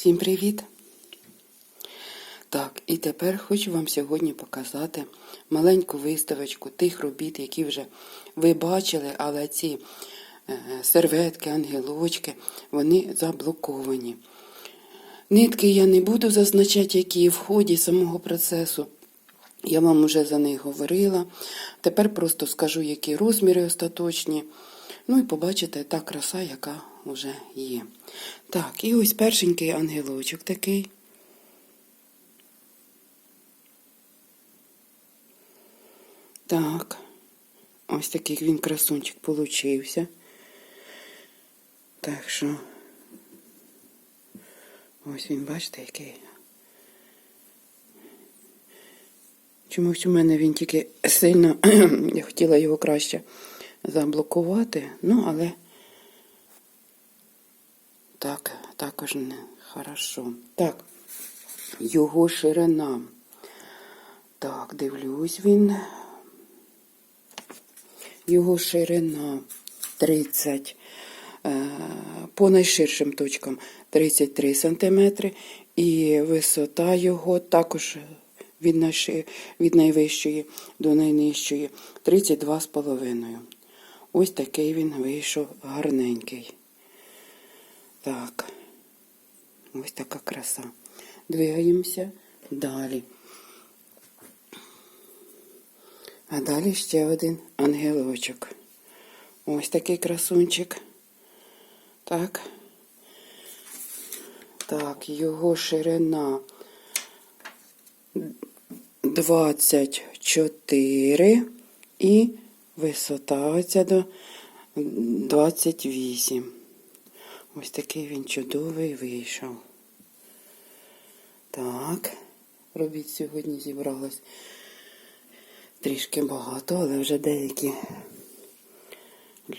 Всім привіт! Так, і тепер хочу вам сьогодні показати маленьку виставочку тих робіт, які вже ви бачили, але ці е, серветки, ангелочки, вони заблоковані. Нитки я не буду зазначати, які в ході самого процесу. Я вам вже за них говорила. Тепер просто скажу, які розміри остаточні. Ну і побачите та краса, яка вже є. Так, і ось першенький ангелочок такий. Так, ось такий він красунчик получився. Так що, ось він, бачите, який. Чомусь у мене він тільки сильно, я хотіла його краще заблокувати, ну, але так, також не хорошо. Так, його ширина. Так, дивлюсь він. Його ширина 30, е, по найширшим точкам 33 см, і висота його також від, найвищої до найнижчої 32,5. Ось такий він вийшов гарненький. Так, ось така краса. Двигаємося далі. А далі ще один ангелочок. Ось такий красунчик. Так. Так, його ширина 24 і висота оця до 28. Ось такий він чудовий вийшов. Так, робіть сьогодні зібралось трішки багато, але вже деякі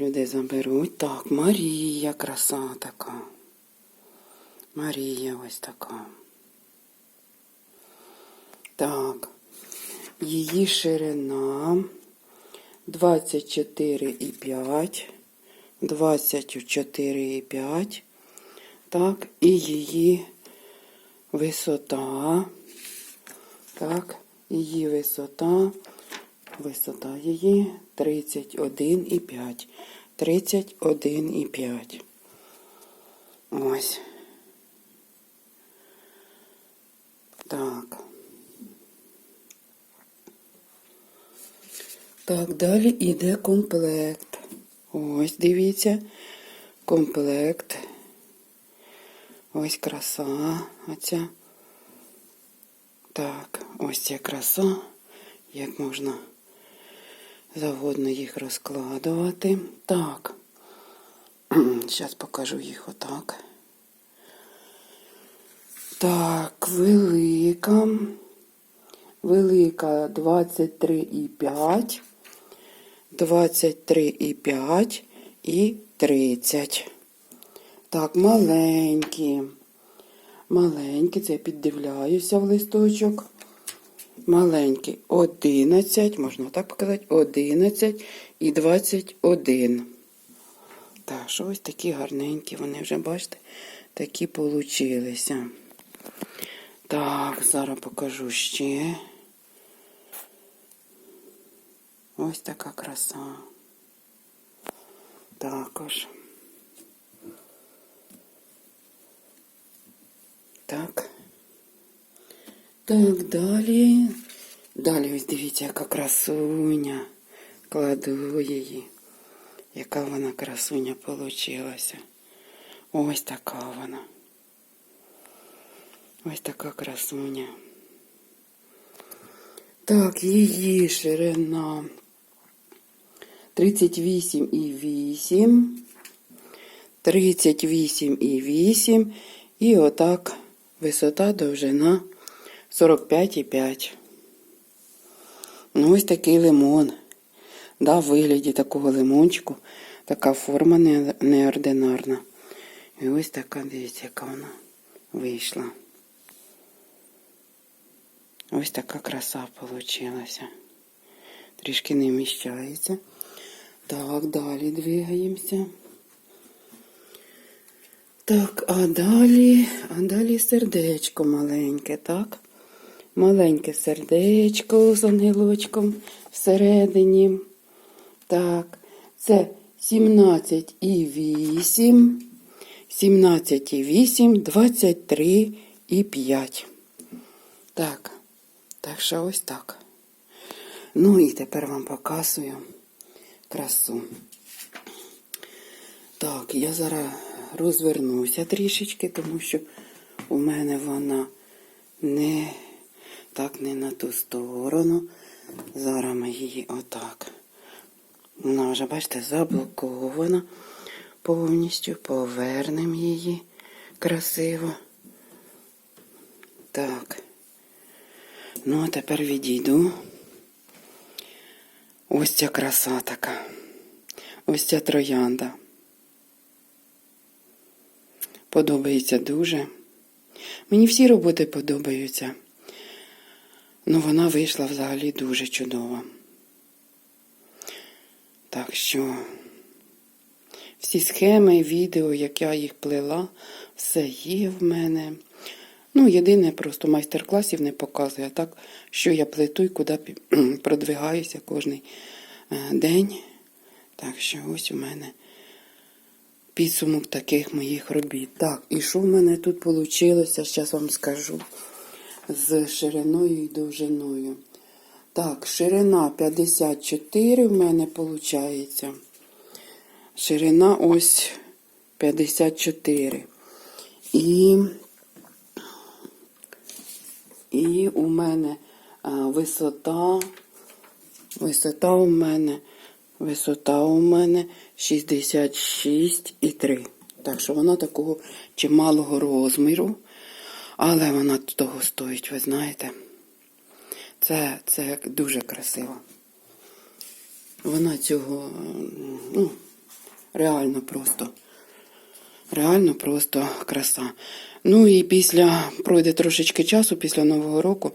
люди заберуть. Так, Марія, краса така. Марія ось така. Так, її ширина 24,5, 24,5. Так, і її висота. Так, її висота, висота її 31,5. 31,5. Ось. Так. Так, далі йде комплект. Ось, дивіться, комплект. Ось краса. Оця. Так, ось ця краса. Як можна завгодно їх розкладувати. Так. Зараз покажу їх отак. Так, велика. Велика 23,5. 23,5 і 30. Так, маленькі. Маленькі, це я піддивляюся в листочок. Маленькі 11, можна так показати, 11 і 21. Так, що ось такі гарненькі, вони вже, бачите, такі получилися. Так, зараз покажу ще. Ось така краса. Також. Так. Так, далі. Далі ось дивіться, яка красуня. Кладу її. Яка вона красуня получилася. Ось така вона. Ось така красуня. Так, її ширина 38,8, 38,8 і отак висота довжина 45,5. Ну, ось такий лимон. Да, в вигляді такого лимончику. Така форма неординарна. І ось така, дивіться, яка вона вийшла. Ось така краса получилася. Трішки не вміщається. Так, далі двигаємося. Так, а далі, а далі сердечко маленьке, так? Маленьке сердечко з ангелочком всередині. Так, це 17 і 8, 17 і 8, 23 і 5. Так, так що ось так. Ну і тепер вам показую красу. Так, я зараз розвернуся трішечки, тому що у мене вона не так не на ту сторону. Зараз ми її отак. Вона вже, бачите, заблокована повністю. Повернемо її красиво. Так. Ну, а тепер відійду. Ось ця краса така. Ось ця троянда. Подобається дуже. Мені всі роботи подобаються. Ну, вона вийшла взагалі дуже чудова. Так що всі схеми, відео, як я їх плела, все є в мене. Ну, єдине, просто майстер-класів не показую, а так, що я плету і куди продвигаюся кожний е, день. Так що ось у мене підсумок таких моїх робіт. Так, і що в мене тут вийшло, зараз вам скажу. З шириною і довжиною. Так, ширина 54 в мене виходить. Ширина ось 54. І, і у мене висота, висота у мене, висота у мене 66,3. Так що вона такого чималого розміру. Але вона того стоїть, ви знаєте. Це, це дуже красиво. Вона цього, ну, реально просто. Реально просто краса. Ну і після, пройде трошечки часу, після Нового року,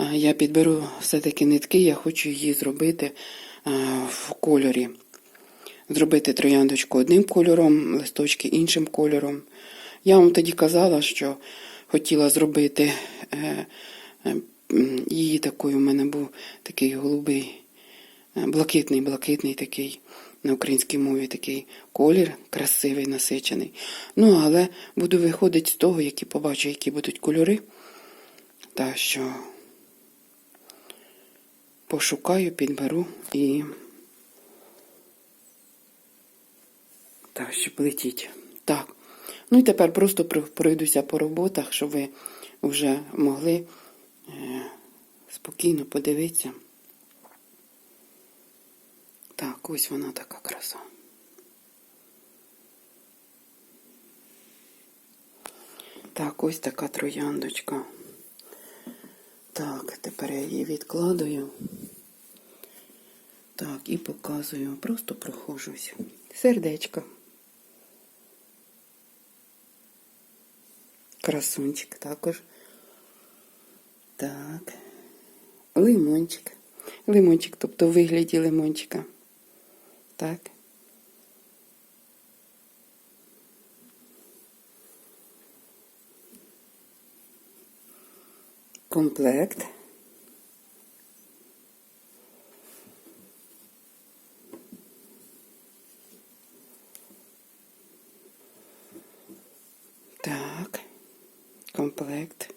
е, я підберу все-таки нитки, я хочу її зробити е, в кольорі. Зробити трояндочку одним кольором, листочки іншим кольором. Я вам тоді казала, що хотіла зробити е, її такою. У мене був такий голубий, блакитний, блакитний такий на українській мові такий колір, красивий, насичений. Ну, але буду виходити з того, які побачу, які будуть кольори. Та що пошукаю, підберу і. Так, щоб летіть. Так. Ну і тепер просто пройдуся по роботах, щоб ви вже могли е, спокійно подивитися. Так, ось вона така краса. Так, ось така трояндочка. Так, тепер я її відкладаю. Так, і показую. Просто прохожусь. Сердечко. Красунчик також. Так. Лимончик. Лимончик, тобто в вигляді лимончика. Так. Комплект. Так. Комплект.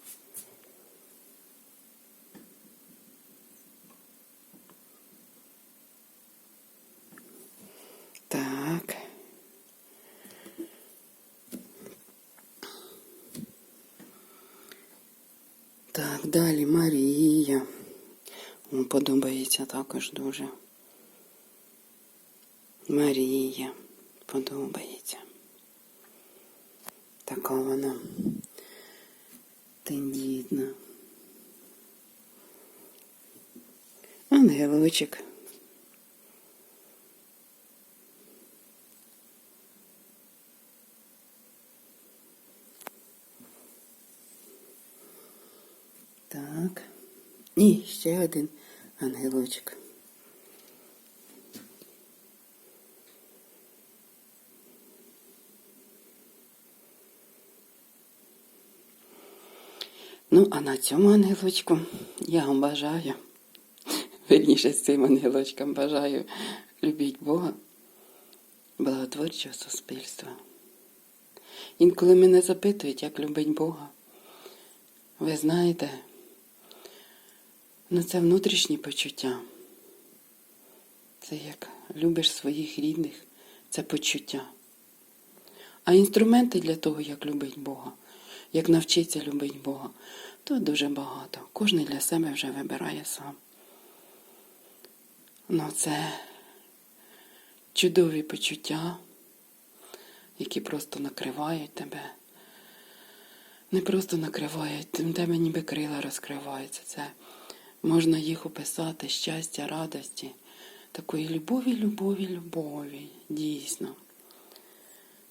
Так, далі Марія. Мені подобається також дуже. Марія подобається. Така вона тендітна. Ангелочок. Так. І ще один ангелочок. Ну, а на цьому ангелочку я вам бажаю. Верніше з цим ангелочком бажаю. Любіть Бога, благотворчого суспільства. Інколи мене запитують, як любить Бога. Ви знаєте ну це внутрішні почуття. Це як любиш своїх рідних, це почуття. А інструменти для того, як любить Бога, як навчитися любити Бога, то дуже багато. Кожен для себе вже вибирає сам. Ну, це чудові почуття, які просто накривають тебе. Не просто накривають, в тебе ніби крила розкриваються. Це можна їх описати щастя, радості, такої любові, любові, любові. Дійсно.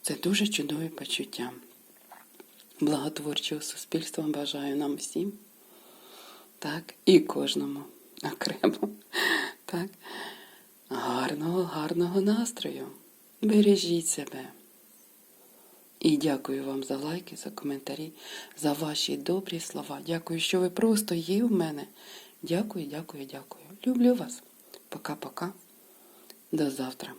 Це дуже чудові почуття. Благотворчого суспільства бажаю нам всім. Так, і кожному окремо. Так. Гарного, гарного настрою. Бережіть себе. І дякую вам за лайки, за коментарі, за ваші добрі слова. Дякую, що ви просто є в мене. Дякую, дякую, дякую. Люблю вас. Пока-пока. До завтра.